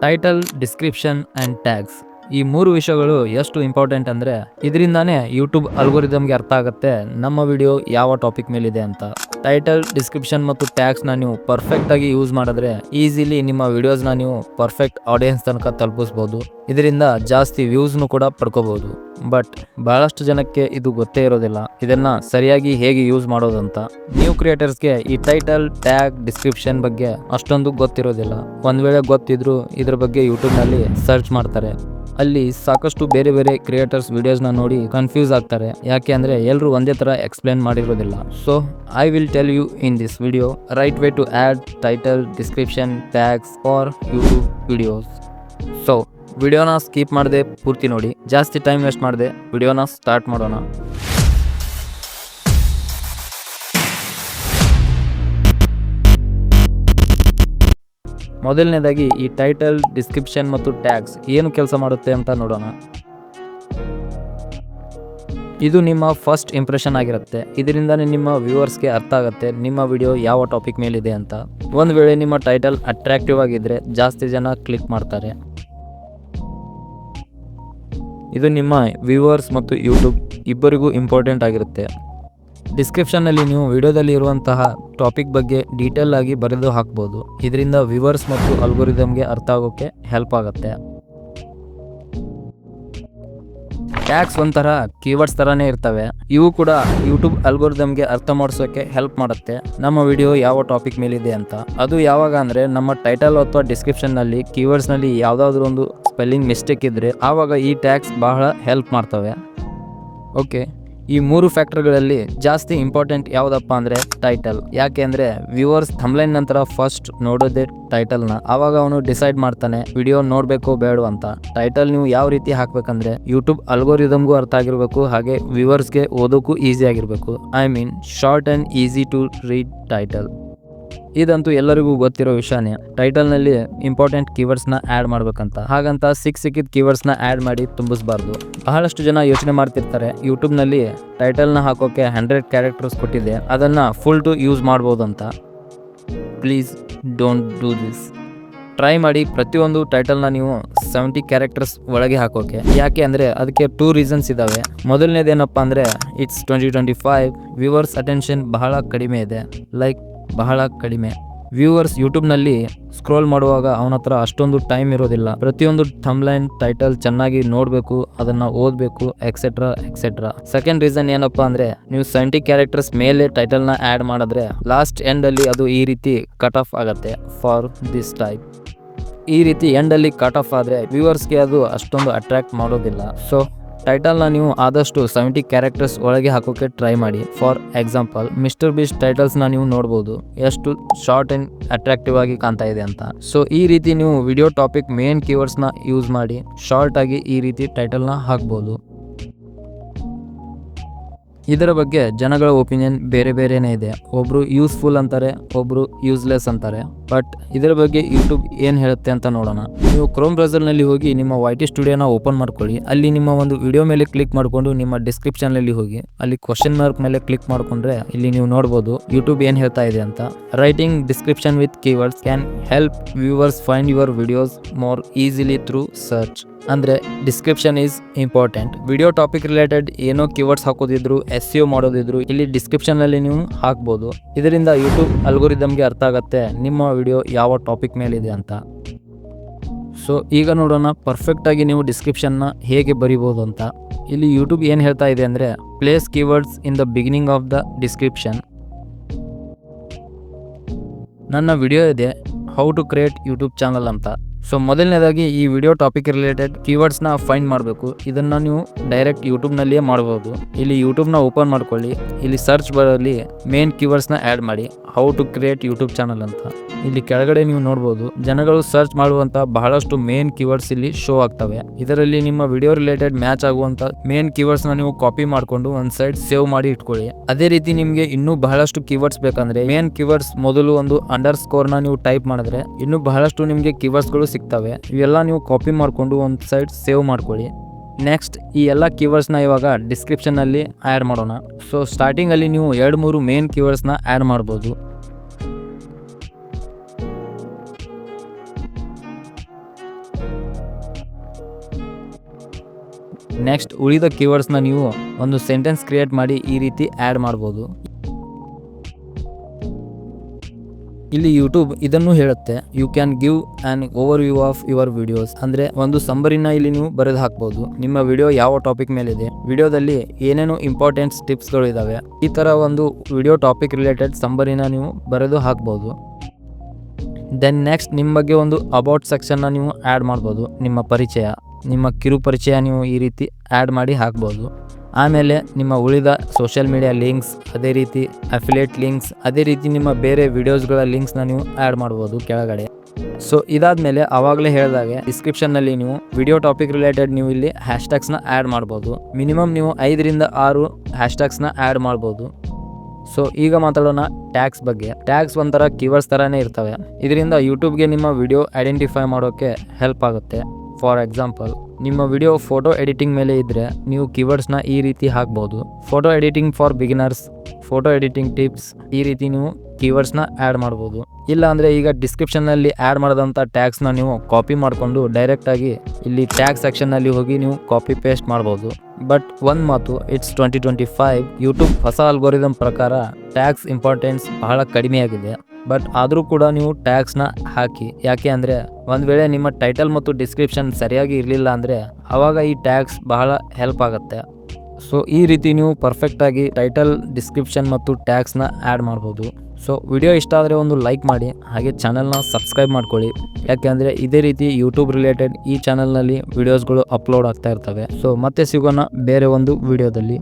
Title description and tags ಈ ಮೂರು ವಿಷಯಗಳು ಎಷ್ಟು ಇಂಪಾರ್ಟೆಂಟ್ ಅಂದರೆ ಇದರಿಂದಾನೇ ಯೂಟ್ಯೂಬ್ ಅಲ್ಗೋರಿದಮ್ಗೆ ಅರ್ಥ ಆಗುತ್ತೆ ನಮ್ಮ ವಿಡಿಯೋ ಯಾವ ಟಾಪಿಕ್ ಮೇಲಿದೆ ಅಂತ. ಟೈಟಲ್, ಡಿಸ್ಕ್ರಿಪ್ಷನ್ ಮತ್ತು ಟ್ಯಾಗ್ಸ್ನ ನೀವು ಪರ್ಫೆಕ್ಟಾಗಿ ಯೂಸ್ ಮಾಡಿದ್ರೆ ಈಸಿಲಿ ನಿಮ್ಮ ವಿಡಿಯೋಸ್ನ ನೀವು ಪರ್ಫೆಕ್ಟ್ ಆಡಿಯನ್ಸ್ ತನಕ ತಲುಪಿಸ್ಬೋದು. ಇದರಿಂದ ಜಾಸ್ತಿ ವ್ಯೂಸ್ನು ಕೂಡ ಪಡ್ಕೋಬೋದು. ಬಟ್ ಬಹಳಷ್ಟು ಜನಕ್ಕೆ ಇದು ಗೊತ್ತೇ ಇರೋದಿಲ್ಲ. ಇದನ್ನ ಸರಿಯಾಗಿ ಹೇಗೆ ಯೂಸ್ ಮಾಡೋದಂತ ನ್ಯೂ ಕ್ರಿಯೇಟರ್ಸ್ಗೆ ಈ ಟೈಟಲ್ ಟ್ಯಾಗ್ ಡಿಸ್ಕ್ರಿಪ್ಷನ್ ಬಗ್ಗೆ ಅಷ್ಟೊಂದು ಗೊತ್ತಿರೋದಿಲ್ಲ. ಒಂದ್ ವೇಳೆ ಗೊತ್ತಿದ್ರು ಇದ್ರ ಬಗ್ಗೆ ಯೂಟ್ಯೂಬ್ನಲ್ಲಿ ಸರ್ಚ್ ಮಾಡ್ತಾರೆ. ಅಲ್ಲಿ ಸಾಕಷ್ಟು ಬೇರೆ ಬೇರೆ ಕ್ರಿಯೇಟರ್ಸ್ ವಿಡಿಯೋಸ್ನ ನೋಡಿ ಕನ್ಫ್ಯೂಸ್ ಆಗ್ತಾರೆ. ಯಾಕೆ ಅಂದರೆ ಎಲ್ಲರೂ ಒಂದೇ ಥರ explain ಮಾಡಿರೋದಿಲ್ಲ. So I will tell you in this video right way to add title description tags for YouTube videos so ವಿಡಿಯೋನ ಸ್ಕಿಪ್ ಮಾಡದೆ ಪೂರ್ತಿ ನೋಡಿ. ಜಾಸ್ತಿ ಟೈಮ್ ವೇಸ್ಟ್ ಮಾಡದೆ ವಿಡಿಯೋನ ಸ್ಟಾರ್ಟ್ ಮಾಡೋಣ. ಮೊದಲನೇದಾಗಿ ಈ ಟೈಟಲ್ ಡಿಸ್ಕ್ರಿಪ್ಷನ್ ಮತ್ತು ಟ್ಯಾಗ್ಸ್ ಏನು ಕೆಲಸ ಮಾಡುತ್ತೆ ಅಂತ ನೋಡೋಣ. ಇದು ನಿಮ್ಮ ಫಸ್ಟ್ ಇಂಪ್ರೆಷನ್ ಆಗಿರುತ್ತೆ. ಇದರಿಂದನೇ ನಿಮ್ಮ ವ್ಯೂವರ್ಸ್ಗೆ ಅರ್ಥ ಆಗುತ್ತೆ ನಿಮ್ಮ ವಿಡಿಯೋ ಯಾವ ಟಾಪಿಕ್ ಮೇಲಿದೆ ಅಂತ. ಒಂದು ವೇಳೆ ನಿಮ್ಮ ಟೈಟಲ್ ಅಟ್ರಾಕ್ಟಿವ್ ಆಗಿದ್ದರೆ ಜಾಸ್ತಿ ಜನ ಕ್ಲಿಕ್ ಮಾಡ್ತಾರೆ. ಇದು ನಿಮ್ಮ ವ್ಯೂವರ್ಸ್ ಮತ್ತು ಯೂಟ್ಯೂಬ್ ಇಬ್ಬರಿಗೂ ಇಂಪಾರ್ಟೆಂಟ್ ಆಗಿರುತ್ತೆ. ಡಿಸ್ಕ್ರಿಪ್ಷನ್ನಲ್ಲಿ ನೀವು ವಿಡಿಯೋದಲ್ಲಿ ಇರುವಂತಹ ಟಾಪಿಕ್ ಬಗ್ಗೆ ಡೀಟೇಲ್ ಆಗಿ ಬರೆದು ಹಾಕ್ಬೋದು. ಇದರಿಂದ ವಿವರ್ಸ್ ಮತ್ತು ಅಲ್ಗೋರಿದಮ್ಗೆ ಅರ್ಥ ಆಗೋಕ್ಕೆ ಹೆಲ್ಪ್ ಆಗುತ್ತೆ. ಟ್ಯಾಕ್ಸ್ ಒಂಥರ ಕೀವರ್ಡ್ಸ್ ಥರನೇ ಇರ್ತವೆ. ಇವು ಕೂಡ ಯೂಟ್ಯೂಬ್ ಅಲ್ಗೋರಿದಮ್ಗೆ ಅರ್ಥ ಮಾಡಿಸೋಕೆ ಹೆಲ್ಪ್ ಮಾಡುತ್ತೆ. ನಮ್ಮ ವಿಡಿಯೋ ಯಾವ ಟಾಪಿಕ್ ಮೇಲಿದೆ ಅಂತ. ಅದು ಯಾವಾಗ ಅಂದರೆ ನಮ್ಮ ಟೈಟಲ್ ಅಥವಾ ಡಿಸ್ಕ್ರಿಪ್ಷನ್ನಲ್ಲಿ ಕೀವರ್ಡ್ಸ್ನಲ್ಲಿ ಯಾವುದಾದ್ರೂ ಒಂದು ಸ್ಪೆಲ್ಲಿಂಗ್ ಮಿಸ್ಟೇಕ್ ಇದ್ದರೆ ಆವಾಗ ಈ ಟ್ಯಾಕ್ಸ್ ಬಹಳ ಹೆಲ್ಪ್ ಮಾಡ್ತವೆ. ಓಕೆ ಈ ಮೂರು ಫ್ಯಾಕ್ಟರ್ಗಳಲ್ಲಿ ಜಾಸ್ತಿ ಇಂಪಾರ್ಟೆಂಟ್ ಯಾವುದಪ್ಪ ಅಂದರೆ ಟೈಟಲ್ ಯಾಕೆ ಅಂದರೆ ವ್ಯೂವರ್ಸ್ ಥಮ್ಲೈನ್ ನಂತರ ಫಸ್ಟ್ ನೋಡೋದೇ ಟೈಟಲ್ನ ಆವಾಗ ಅವನು ಡಿಸೈಡ್ ಮಾಡ್ತಾನೆ, ವಿಡಿಯೋ ನೋಡಬೇಕು ಬೇಡ ಅಂತ. ಟೈಟಲ್ ನೀವು ಯಾವ ರೀತಿ ಹಾಕ್ಬೇಕಂದ್ರೆ ಯೂಟ್ಯೂಬ್ ಅಲ್ಗೋರಿದಮ್ಗೂ ಅರ್ಥ ಆಗಿರಬೇಕು, ಹಾಗೆ ವ್ಯೂವರ್ಸ್ಗೆ ಓದೋಕ್ಕೂ ಈಸಿ ಆಗಿರಬೇಕು. I mean short and easy to read title ಇದಂತೂ ಎಲ್ಲರಿಗೂ ಗೊತ್ತಿರೋ ವಿಷಯನೇ. ಟೈಟಲ್ನಲ್ಲಿ ಇಂಪಾರ್ಟೆಂಟ್ ಕೀವರ್ಡ್ಸ್ನ ಆ್ಯಡ್ ಮಾಡ್ಬೇಕಂತ. ಹಾಗಂತ ಸಿಕ್ ಸಿಕ್ಕಿದ ಕೀವರ್ಡ್ಸ್ನ ಆ್ಯಡ್ ಮಾಡಿ ತುಂಬಿಸಬಾರ್ದು. ಬಹಳಷ್ಟು ಜನ ಯೋಚನೆ ಮಾಡ್ತಿರ್ತಾರೆ. ಯೂಟ್ಯೂಬ್ನಲ್ಲಿ ಟೈಟಲ್ನ ಹಾಕೋಕೆ ಹಂಡ್ರೆಡ್ ಕ್ಯಾರೆಕ್ಟರ್ಸ್ ಕೊಟ್ಟಿದೆ. ಅದನ್ನು ಫುಲ್ ಟು ಯೂಸ್ ಮಾಡ್ಬೋದು ಅಂತ please don't do this try ಮಾಡಿ ಪ್ರತಿಯೊಂದು ಟೈಟಲ್ನ ನೀವು ಸೆವೆಂಟಿ ಕ್ಯಾರೆಕ್ಟರ್ಸ್ ಒಳಗೆ ಹಾಕೋಕೆ. ಯಾಕೆ ಅಂದರೆ ಅದಕ್ಕೆ ಟೂ ರೀಸನ್ಸ್ ಇದ್ದಾವೆ ಮೊದಲನೇದೇನಪ್ಪ ಅಂದರೆ it's twenty twenty five viewers attention ಬಹಳ ಕಡಿಮೆ ಇದೆ. ಲೈಕ್ ಬಹಳ ಕಡಿಮೆ. ವ್ಯೂವರ್ಸ್ ಯೂಟ್ಯೂಬ್ನಲ್ಲಿ ಸ್ಕ್ರೋಲ್ ಮಾಡುವಾಗ ಅವನ ಹತ್ರ ಅಷ್ಟೊಂದು ಟೈಮ್ ಇರೋದಿಲ್ಲ. ಪ್ರತಿಯೊಂದು ಥಂಬ್ಲೈನ್, ಟೈಟಲ್ ಚೆನ್ನಾಗಿ ನೋಡಬೇಕು, ಅದನ್ನು ಓದಬೇಕು ಎಕ್ಸೆಟ್ರಾ ಎಕ್ಸೆಟ್ರಾ ಸೆಕೆಂಡ್ ರೀಸನ್ ಏನಪ್ಪ ಅಂದರೆ, ನೀವು ಸೆವೆಂಟಿ ಕ್ಯಾರೆಕ್ಟರ್ಸ್ ಮೇಲೆ ಟೈಟಲ್ನ ಆ್ಯಡ್ ಮಾಡಿದ್ರೆ ಲಾಸ್ಟ್ ಎಂಡಲ್ಲಿ ಅದು ಈ ರೀತಿ ಕಟ್ ಆಫ್ ಆಗುತ್ತೆ ಫಾರ್ ದಿಸ್ ಟೈಪ್ ಈ ರೀತಿ ಎಂಡಲ್ಲಿ ಕಟ್ ಆಫ್ ಆದರೆ ವ್ಯೂವರ್ಸ್ಗೆ ಅದು ಅಷ್ಟೊಂದು ಅಟ್ರಾಕ್ಟ್ ಮಾಡೋದಿಲ್ಲ. ಸೊ ಟೈಟಲ್ನ ನೀವು ಆದಷ್ಟು ಸೆವೆಂಟಿ ಕ್ಯಾರೆಕ್ಟರ್ಸ್ ಒಳಗೆ ಹಾಕೋಕೆ ಟ್ರೈ ಮಾಡಿ. ಫಾರ್ ಎಕ್ಸಾಂಪಲ್ ಮಿಸ್ಟರ್ ಬಿಸ್ ಟೈಟಲ್ಸ್ನ ನೀವು ನೋಡ್ಬೋದು. ಎಷ್ಟು ಶಾರ್ಟ್ ಆ್ಯಂಡ್ ಅಟ್ರಾಕ್ಟಿವ್ ಆಗಿ ಕಾಣ್ತಾ ಇದೆ ಅಂತ. ಸೊ ಈ ರೀತಿ ನೀವು ವಿಡಿಯೋ ಟಾಪಿಕ್ ಮೇನ್ ಕೀವರ್ಡ್ಸ್ನ ಯೂಸ್ ಮಾಡಿ ಶಾರ್ಟ್ ಆಗಿ ಈ ರೀತಿ ಟೈಟಲ್ನ ಹಾಕ್ಬೋದು. ಇದರ ಬಗ್ಗೆ ಜನಗಳ ಒಪಿನಿಯನ್ ಬೇರೆ ಬೇರೆನೇ ಇದೆ. ಒಬ್ರು ಯೂಸ್ಫುಲ್ ಅಂತಾರೆ, ಒಬ್ರು ಯೂಸ್ಲೆಸ್ ಅಂತಾರೆ. ಬಟ್ ಇದರ ಬಗ್ಗೆ ಯೂಟ್ಯೂಬ್ ಏನು ಹೇಳುತ್ತೆ ಅಂತ ನೋಡೋಣ. ನೀವು ಕ್ರೋಮ್ ಬ್ರೌಸರ್ನಲ್ಲಿ ಹೋಗಿ ನಿಮ್ಮ ವೈ ಟಿ ಸ್ಟುಡಿಯೋನ ಓಪನ್ ಮಾಡ್ಕೊಳ್ಳಿ. ಅಲ್ಲಿ ನಿಮ್ಮ ಒಂದು ವಿಡಿಯೋ ಮೇಲೆ ಕ್ಲಿಕ್ ಮಾಡಿಕೊಂಡು ನಿಮ್ಮ ಡಿಸ್ಕ್ರಿಪ್ಷನ್ನಲ್ಲಿ ಹೋಗಿ. ಅಲ್ಲಿ ಕ್ವಶನ್ ಮಾರ್ಕ್ ಮೇಲೆ ಕ್ಲಿಕ್ ಮಾಡಿಕೊಂಡ್ರೆ ಇಲ್ಲಿ ನೀವು ನೋಡ್ಬೋದು ಯೂಟ್ಯೂಬ್ ಏನು ಹೇಳ್ತಾ ಇದೆ ಅಂತ. Writing description with keywords can help viewers find your videos more easily through search ಅಂದರೆ description is important video topic related ಏನೋ ಕೀವರ್ಡ್ಸ್ ಹಾಕೋದಿದ್ರು ಎಸ್ ಸಿ ಮಾಡೋದಿದ್ರು, ಇಲ್ಲಿ ಡಿಸ್ಕ್ರಿಪ್ಷನಲ್ಲಿ ನೀವು ಹಾಕ್ಬೋದು. ಇದರಿಂದ ಯೂಟ್ಯೂಬ್ ಅಲ್ಗೋರಿದಮ್ಗೆ ಅರ್ಥ ಆಗುತ್ತೆ ನಿಮ್ಮ ವಿಡಿಯೋ ಯಾವ ಟಾಪಿಕ್ ಮೇಲಿದೆ ಅಂತ. ಸೊ ಈಗ ನೋಡೋಣ ಪರ್ಫೆಕ್ಟಾಗಿ ನೀವು ಡಿಸ್ಕ್ರಿಪ್ಷನ್ನ ಹೇಗೆ ಬರಿಬೋದು ಅಂತ. ಇಲ್ಲಿ ಯೂಟ್ಯೂಬ್ ಏನು ಹೇಳ್ತಾ ಇದೆ ಅಂದರೆ place keywords in the beginning of the description ನನ್ನ ವಿಡಿಯೋ ಇದೆ how to create YouTube channel ಅಂತ. ಸೊ ಮೊದಲನೇದಾಗಿ ಈ ವಿಡಿಯೋ ಟಾಪಿಕ್ ರಿಲೇಟೆಡ್ ಕೀವರ್ಡ್ಸ್ನ ಫೈಂಡ್ ಮಾಡಬೇಕು. ಇದನ್ನ ನೀವು ಡೈರೆಕ್ಟ್ ಯೂಟ್ಯೂಬ್ನಲ್ಲಿಯೇ ಮಾಡ್ಬೋದು. ಇಲ್ಲಿ ಯೂಟ್ಯೂಬ್ನ ಓಪನ್ ಮಾಡ್ಕೊಳ್ಳಿ. ಇಲ್ಲಿ ಸರ್ಚ್ ಬರಲ್ಲಿ ಮೇನ್ ಕೀವರ್ಡ್ಸ್ನ ಆ್ಯಡ್ ಮಾಡಿ. How to create YouTube channel ಅಂತ. ಇಲ್ಲಿ ಕೆಳಗಡೆ ನೀವು ನೋಡ್ಬೋದು. ಜನಗಳು ಸರ್ಚ್ ಮಾಡುವಂಥ ಬಹಳಷ್ಟು ಮೇನ್ ಕೀವರ್ಡ್ಸ್ ಇಲ್ಲಿ ಶೋ ಆಗ್ತವೆ. ಇದರಲ್ಲಿ ನಿಮ್ಮ ವಿಡಿಯೋ ರಿಲೇಟೆಡ್ ಮ್ಯಾಚ್ ಆಗುವಂಥ ಮೇನ್ ಕೀವರ್ಡ್ಸ್ನ ನೀವು ಕಾಪಿ ಮಾಡಿಕೊಂಡು ಒಂದು ಸೈಡ್ ಸೇವ್ ಮಾಡಿ ಇಟ್ಕೊಳ್ಳಿ. ಅದೇ ರೀತಿ ನಿಮಗೆ ಇನ್ನೂ ಬಹಳಷ್ಟು ಕೀವರ್ಡ್ಸ್ ಬೇಕಂದ್ರೆ ಮೇನ್ ಕೀವರ್ಡ್ಸ್ ಮೊದಲು ಒಂದು ಅಂಡರ್ ಸ್ಕೋರ್ನ ನೀವು ಟೈಪ್ ಮಾಡಿದ್ರೆ ಇನ್ನೂ ಬಹಳಷ್ಟು ನಿಮಗೆ ಕೀವರ್ಡ್ಸ್ಗಳು ಸಿಗ್ತವೆ. ಇವೆಲ್ಲ ನೀವು ಕಾಪಿ ಮಾಡಿಕೊಂಡು ಒಂದು ಸೈಡ್ ಸೇವ್ ಮಾಡ್ಕೊಳ್ಳಿ. ನೆಕ್ಸ್ಟ್ ಈ ಎಲ್ಲ ಕೀವರ್ಡ್ಸ್ನ ಇವಾಗ ಡಿಸ್ಕ್ರಿಪ್ಷನ್ನಲ್ಲಿ ಆ್ಯಡ್ ಮಾಡೋಣ. ಸೊ ಸ್ಟಾರ್ಟಿಂಗಲ್ಲಿ ನೀವು ಎರಡು ಮೂರು ಮೇನ್ ಕೀವರ್ಡ್ಸ್ನ ಆ್ಯಡ್ ಮಾಡ್ಬೋದು. ನೆಕ್ಸ್ಟ್ ಉಳಿದ ಕೀವರ್ಡ್ಸ್ನ ನೀವು ಒಂದು ಸೆಂಟೆನ್ಸ್ ಕ್ರಿಯೇಟ್ ಮಾಡಿ ಈ ರೀತಿ ಆ್ಯಡ್ ಮಾಡ್ಬೋದು. ಇಲ್ಲಿ ಯೂಟ್ಯೂಬ್ ಇದನ್ನು ಹೇಳುತ್ತೆ. You can give an overview of your videos ಅಂದ್ರೆ ಒಂದು ಸಂಬರಿನ ಇಲ್ಲಿ ನೀವು ಬರೆದು ಹಾಕಬಹುದು ನಿಮ್ಮ ವಿಡಿಯೋ ಯಾವ ಟಾಪಿಕ್ ಮೇಲೆ ಇದೆ ವಿಡಿಯೋದಲ್ಲಿ ಏನೇನು ಟಿಪ್ಸ್ಗಳು ಇದಾವೆ. ಈ ತರ ಒಂದು ವಿಡಿಯೋ ಟಾಪಿಕ್ ರಿಲೇಟೆಡ್ ಸಂಬರಿನ ನೀವು ಬರೆದು ಹಾಕಬಹುದು ದೆನ್ ನೆಕ್ಸ್ಟ್ ನಿಮ್ಮ ಬಗ್ಗೆ ಒಂದು ಅಬೌಟ್ ಸೆಕ್ಷನ್ನ ನೀವು ಆ್ಯಡ್ ಮಾಡ್ಬೋದು. ನಿಮ್ಮ ಪರಿಚಯ. ನಿಮ್ಮ ಕಿರು ಪರಿಚಯ ನೀವು ಈ ರೀತಿ ಆ್ಯಡ್ ಮಾಡಿ ಹಾಕ್ಬೋದು. ಆಮೇಲೆ ನಿಮ್ಮ ಉಳಿದ ಸೋಷಿಯಲ್ ಮೀಡಿಯಾ ಲಿಂಕ್ಸ್ ಅದೇ ರೀತಿ ಅಫಿಲೇಟ್ ಲಿಂಕ್ಸ್ ಅದೇ ರೀತಿ ನಿಮ್ಮ ಬೇರೆ ವಿಡಿಯೋಸ್ಗಳ ಲಿಂಕ್ಸ್ನ ನೀವು ಆ್ಯಡ್ ಮಾಡ್ಬೋದು ಕೆಳಗಡೆ. ಸೊ ಇದಾದಮೇಲೆ ಆವಾಗಲೇ ಹೇಳಿದಾಗೆ ಡಿಸ್ಕ್ರಿಪ್ಷನ್ನಲ್ಲಿ ನೀವು ವಿಡಿಯೋ ಟಾಪಿಕ್ ರಿಲೇಟೆಡ್ ನೀವು ಇಲ್ಲಿ ಹ್ಯಾಶ್ಟ್ಯಾಗ್ಸ್ನ ಆ್ಯಡ್ ಮಾಡ್ಬೋದು. ಮಿನಿಮಮ್ ನೀವು ಐದರಿಂದ ಆರು ಹ್ಯಾಶ್ಟ್ಯಾಗ್ಸ್ನ ಆ್ಯಡ್ ಮಾಡ್ಬೋದು. ಸೊ ಈಗ ಮಾತಾಡೋಣ ಟ್ಯಾಗ್ಸ್ ಬಗ್ಗೆ. ಟ್ಯಾಗ್ಸ್ ಒಂಥರ ಕೀವರ್ಡ್ಸ್ ಥರನೇ ಇರ್ತವೆ. ಇದರಿಂದ ಯೂಟ್ಯೂಬ್ಗೆ ನಿಮ್ಮ ವಿಡಿಯೋ ಐಡೆಂಟಿಫೈ ಮಾಡೋಕ್ಕೆ ಹೆಲ್ಪ್ ಆಗುತ್ತೆ. ಫಾರ್ ಎಕ್ಸಾಂಪಲ್ ನಿಮ್ಮ ವಿಡಿಯೋ ಫೋಟೋ ಎಡಿಟಿಂಗ್ ಮೇಲೆ ಇದ್ದರೆ ನೀವು ಕೀವರ್ಡ್ಸ್ನ ಈ ರೀತಿ ಹಾಕ್ಬೋದು. Photo editing for beginners photo editing tips, ಈ ರೀತಿ ನೀವು ಕೀವರ್ಡ್ಸ್ನ ಆ್ಯಡ್ ಮಾಡ್ಬೋದು. ಇಲ್ಲ ಅಂದರೆ ಈಗ ಡಿಸ್ಕ್ರಿಪ್ಷನ್ನಲ್ಲಿ ಆ್ಯಡ್ ಮಾಡಿದಂಥ ಟ್ಯಾಗ್ಸ್ನ ನೀವು ಕಾಪಿ ಮಾಡಿಕೊಂಡು ಡೈರೆಕ್ಟಾಗಿ ಇಲ್ಲಿ ಟ್ಯಾಗ್ ಸೆಕ್ಷನ್ನಲ್ಲಿ ಹೋಗಿ ನೀವು ಕಾಪಿ ಪೇಸ್ಟ್ ಮಾಡ್ಬೋದು. ಬಟ್ ಒಂದು ಮಾತು it's twenty twenty five YouTube ಹೊಸ ಅಲ್ಗೋರಿದಮ್ ಪ್ರಕಾರ ಟ್ಯಾಗ್ಸ್ ಇಂಪಾರ್ಟೆನ್ಸ್ ಬಹಳ ಕಡಿಮೆಯಾಗಿದೆ ಬಟ್ ಆದರೂ ಕೂಡ ನೀವು ಟ್ಯಾಕ್ಸ್ನ ಹಾಕಿ. ಯಾಕೆ ಅಂದರೆ ಒಂದು ವೇಳೆ ನಿಮ್ಮ ಟೈಟಲ್ ಮತ್ತು ಡಿಸ್ಕ್ರಿಪ್ಷನ್ ಸರಿಯಾಗಿ ಇರಲಿಲ್ಲ ಅಂದರೆ ಆವಾಗ ಈ ಟ್ಯಾಕ್ಸ್ ಬಹಳ ಹೆಲ್ಪ್ ಆಗುತ್ತೆ. ಸೊ ಈ ರೀತಿ ನೀವು ಪರ್ಫೆಕ್ಟಾಗಿ ಟೈಟಲ್ ಡಿಸ್ಕ್ರಿಪ್ಷನ್ ಮತ್ತು ಟ್ಯಾಗ್ಸ್ನ ಆ್ಯಡ್ ಮಾಡ್ಬೋದು. ಸೊ ವಿಡಿಯೋ ಇಷ್ಟ ಆದರೆ ಒಂದು ಲೈಕ್ ಮಾಡಿ. ಹಾಗೆ ಚಾನಲ್ನ ಸಬ್ಸ್ಕ್ರೈಬ್ ಮಾಡ್ಕೊಳ್ಳಿ. ಯಾಕೆಂದರೆ ಇದೇ ರೀತಿ ಯೂಟ್ಯೂಬ್ ರಿಲೇಟೆಡ್ ಈ ಚಾನಲ್ನಲ್ಲಿ ವಿಡಿಯೋಸ್ಗಳು ಅಪ್ಲೋಡ್ ಆಗ್ತಾ ಇರ್ತವೆ. ಸೊ ಮತ್ತೆ ಸಿಗೋಣ ಬೇರೆ ಒಂದು ವಿಡಿಯೋದಲ್ಲಿ